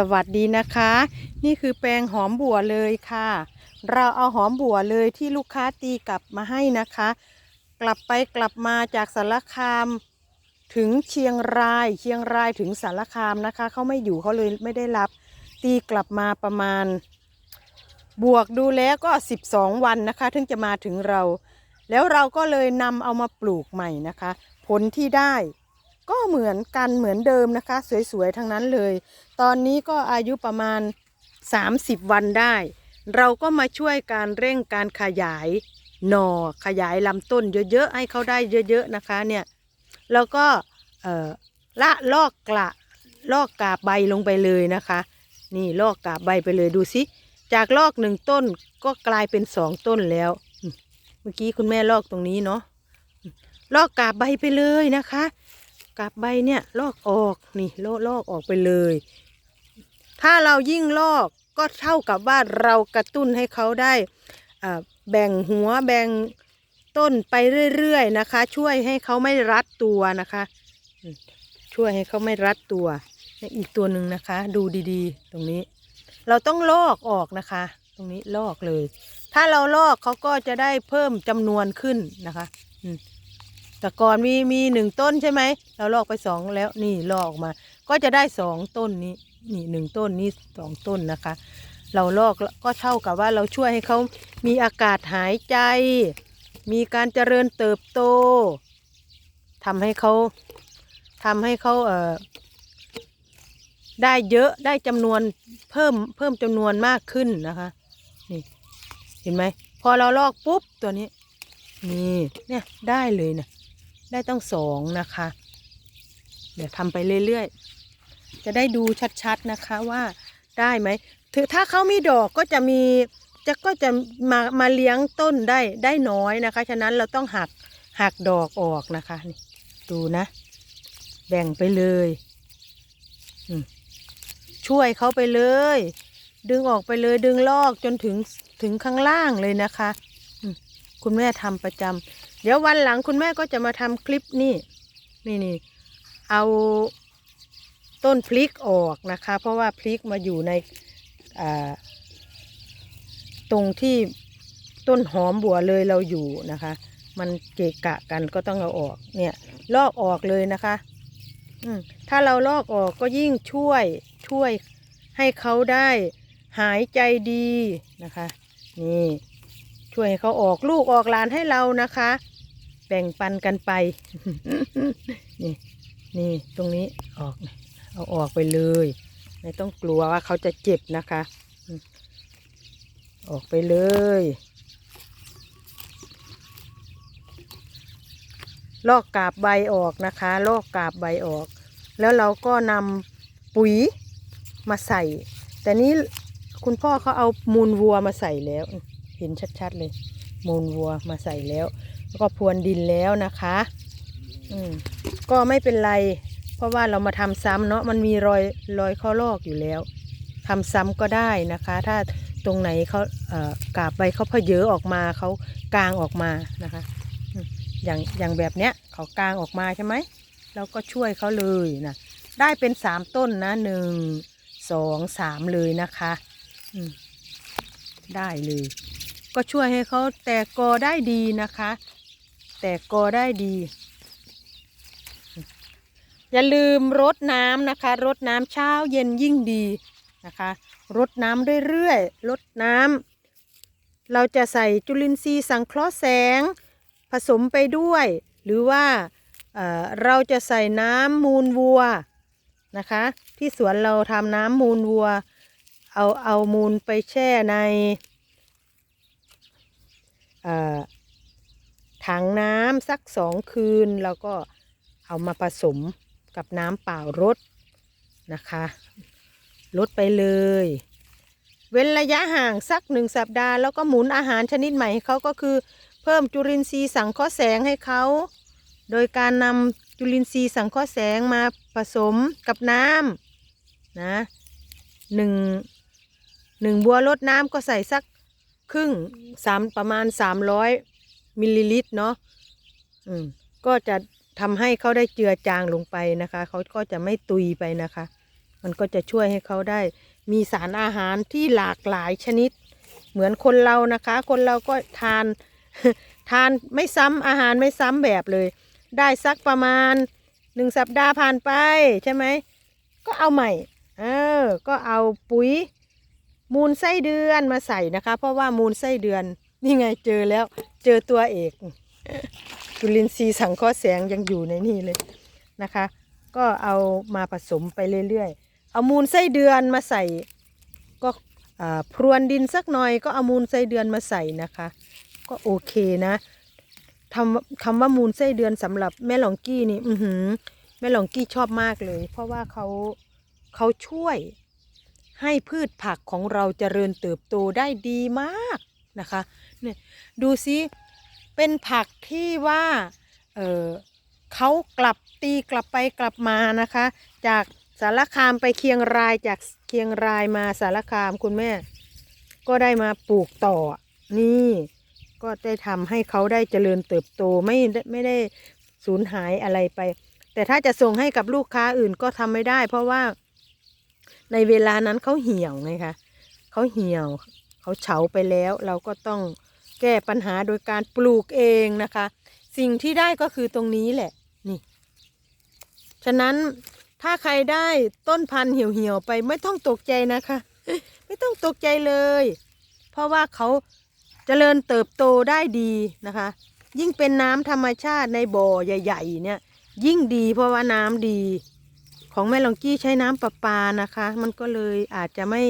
สวัสดีนะคะ นี่คือแปลงหอมบัวเลยค่ะ เราเอาหอมบัวเลยที่ลูกค้าตีกลับมาให้นะคะ กลับไปกลับมาจากสารคาม ถึงเชียงรายเชียงรายถึงสารคามนะคะ เขาไม่อยู่เขาเลยไม่ได้รับ ตีกลับมาประมาณ บวกดูแล้วก็ 12 วันนะคะ ถึงจะมาถึงเรา แล้วเราก็เลยนำเอามาปลูกใหม่นะคะ ผลที่ได้ ก็เหมือนกันเหมือนเดิมนะคะ สวยๆทั้งนั้นเลย ตอนนี้ก็อายุประมาณ 30 วันได้ เราก็มาช่วยการเร่งการขยายหน่อขยายลำต้นเยอะๆให้เขาได้เยอะๆนะคะเนี่ยแล้วก็ละลอกกระลอกกาบใบลงไปเลยนะคะ นี่ลอกกาบใบไปเลยดูสิจากลอกหนึ่งต้นก็กลายเป็นสองต้นแล้ว เมื่อกี้คุณแม่ลอกตรงนี้เนาะลอกกาบใบไปเลยนะคะ กาบใบเนี่ยลอกออกนี่ลอกลอกออกไปเลย ถ้าเรายิ่งลอกก็เท่ากับว่าเรากระตุ้นให้เขาได้แบ่งหัวแบ่งต้นไปเรื่อยๆนะคะ ช่วยให้เขาไม่รัดตัวนะคะ ช่วยให้เขาไม่รัดตัวอีกตัวหนึ่งนะคะ ดูดีๆ ตรงนี้ เราต้องลอกออกนะคะ ตรงนี้ลอกเลย ถ้าเราลอกเขาก็จะได้เพิ่มจำนวนขึ้นนะคะอืม แต่ก่อนมีมีหนึ่งต้นใช่ไหมเราลอกไปสองแล้วนี่ลอกออกมา ก็จะได้สองต้นนี้นี่หนึ่งต้นนี้สองต้นนะคะ เราลอกแล้วก็เท่ากับว่าเราช่วยให้เขามีอากาศหายใจ มีการเจริญเติบโตทำให้เขาทำให้เขาเอ่อได้เยอะได้จำนวนเพิ่มเพิ่มจำนวนมากขึ้นนะคะนี่เห็นไหมพอเราลอกปุ๊บตัวนี้นี่เนี่ยได้เลยนะ ได้ต้องสองนะคะ เดี๋ยวทำไปเรื่อยๆ จะได้ดูชัดๆนะคะว่าได้ไหมถือถ้าเขามีดอกก็จะมีจะก็จะมามาเลี้ยงต้นได้ได้น้อยนะคะ ฉะนั้นเราต้องหักหักดอกออกนะคะนี่ดูนะ แบ่งไปเลยช่วยเขาไปเลย ดึงออกไปเลยดึงลอกจนถึงถึงข้างล่างเลยนะคะ คุณแม่ทำประจำ ดี๋ยววันหลังคุณแม่ก็จะมาทำคลิปนี่นี่นี่เอาต้นพริกออกนะคะ เพราะว่าพริกมาอยู่ในตรงที่ต้นหอมบัวเลยเราอยู่นะคะ มันเกะกะกันก็ต้องเอาออกเนี่ย ลอกออกเลยนะคะถ้าเราลอกออกก็ยิ่งช่วยช่วยให้เขาได้หายใจดีนะคะ นี่ช่วยให้เขาออกลูกออกหลานให้เรานะคะ แบ่งปันกันไป นี่ นี่ตรงนี้ออก เอาออกไปเลย ไม่ต้องกลัวว่าเขาจะเจ็บนะคะอออกไปเลย ลอกกาบใบออกนะคะ ลอกกาบใบออก แล้วเราก็นำปุ๋ยมาใส่ แต่นี้คุณพ่อเขาเอามูลวัวมาใส่แล้ว เห็นชัดๆเลย มูลวัวมาใส่แล้ว แล้วก็พรวนดินแล้วนะคะอืมก็ไม่เป็นไร เพราะว่าเรามาทำซ้ำเนาะมันมีรอยรอยข้อลอกอยู่แล้วทำซ้ำก็ได้นะคะ ถ้าตรงไหนเขาเอ่อกาบใบเขาเพเยอะออกมาเขากลางออกมานะคะ อย่างอย่างแบบเนี้ยเขากลางออกมาใช่ไหมเราก็ช่วยเขาเลยนะได้เป็นสามต้นนะหนึ่งสองสามเลยนะคะอืมได้เลย ก็ช่วยให้เขาแตกกอได้ดีนะคะ แตกกอได้ดี อย่าลืมรดน้ำนะคะ รดน้ำเช้าเย็นยิ่งดีนะคะ รดน้ำเรื่อยๆรดน้ำเราจะใส่จุลินทรีย์สังเคราะห์แสง ผสมไปด้วย หรือว่าเเราจะใส่น้ำมูลวัวนะคะ ที่สวนเราทำน้ำมูลวัว เอาเอามูลไปแช่ในเอ่อ ถังน้ำสักสองคืน แล้วก็เอามาผสมกับน้ำเปล่ารดนะคะลดไปเลย เว้นระยะห่างสักหนึ่งสัปดาห์ แล้วก็หมุนอาหารชนิดใหม่ให้เขาก็คือเพิ่มจุลินทรีย์สังเคราะห์แสงให้เขา โดยการนำจุลินทรีย์สังเคราะห์แสงมาผสมกับน้ำนะหนึ่งหนึ่งบัวรดน้ำก็ใส่สักครึ่งสามประมาณสามร้อย มิลลิลิตรเนาะอืมก็จะทำให้เขาได้เจือจางลงไปนะคะ เขาก็จะไม่ตุยไปนะคะ มันก็จะช่วยให้เขาได้มีสารอาหารที่หลากหลายชนิด เหมือนคนเรานะคะ คนเราก็ทานทานไม่ซ้ำอาหารไม่ซ้ำแบบเลย ได้สักประมาณหนึ่งสัปดาห์ผ่านไปใช่ไหม ก็เอาใหม่ เออ ก็เอาปุ๋ยมูลไส้เดือนมาใส่นะคะ เพราะว่ามูลไส้เดือน นี่ไงเจอแล้ว เจอตัวเอก จุลินทรีย์สังเคราะห์แสงยังอยู่ในนี่เลยนะคะ ก็เอามาผสมไปเรื่อยๆ เอามูลไส้เดือนมาใส่ก็พรวนดินสักหน่อยก็เอามูลไส้เดือนมาใส่นะคะ ก็โอเคนะทำคำว่ามูลไส้เดือนสำหรับแม่หลองกี้นี่ อือหือแม่หลองกี้ชอบมากเลย เพราะว่าเขาเขาช่วยให้พืชผักของเราเจริญเติบโตได้ดีมาก นะคะเนี่ยดูซิเป็นผักที่ว่าเออเขากลับตีกลับไปกลับมานะคะ จากสารคามไปเคียงรายจากเคียงรายมาสารคามคุณแม่ ก็ได้มาปลูกต่อ นี่ก็ได้ทำให้เขาได้เจริญเติบโตไม่ได้ไม่ได้สูญหายอะไรไป แต่ถ้าจะส่งให้กับลูกค้าอื่นก็ทำไม่ได้ เพราะว่าในเวลานั้นเขาเหี่ยวไงคะเขาเหี่ยว เขาเฉาไปแล้ว เราก็ต้องแก้ปัญหาโดยการปลูกเองนะคะ สิ่งที่ได้ก็คือตรงนี้แหละนี่ ฉะนั้นถ้าใครได้ต้นพันธุ์เหี่ยวๆไปไม่ต้องตกใจนะคะ ไม่ต้องตกใจเลย เพราะว่าเขาเจริญเติบโตได้ดีนะคะ ยิ่งเป็นน้ำธรรมชาติในบ่อใหญ่ ๆ เนี่ย ยิ่งดีเพราะว่าน้ำดีของแม่ลองกี้ใช้น้ำประปานะคะ มันก็เลยอาจจะไม่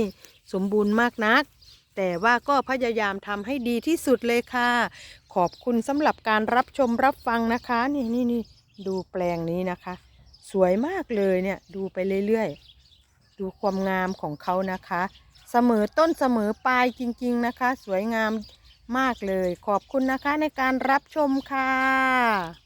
สมบูรณ์มากนัก แต่ว่าก็พยายามทำให้ดีที่สุดเลยค่ะ ขอบคุณสำหรับการรับชมรับฟังนะคะ นี่นี่นี่ดูแปลงนี้นะคะ สวยมากเลยเนี่ยดูไปเรื่อยๆ ดูความงามของเขานะคะ เสมอต้นเสมอปลายจริง ๆนะคะ สวยงามมากเลย ขอบคุณนะคะในการรับชมค่ะ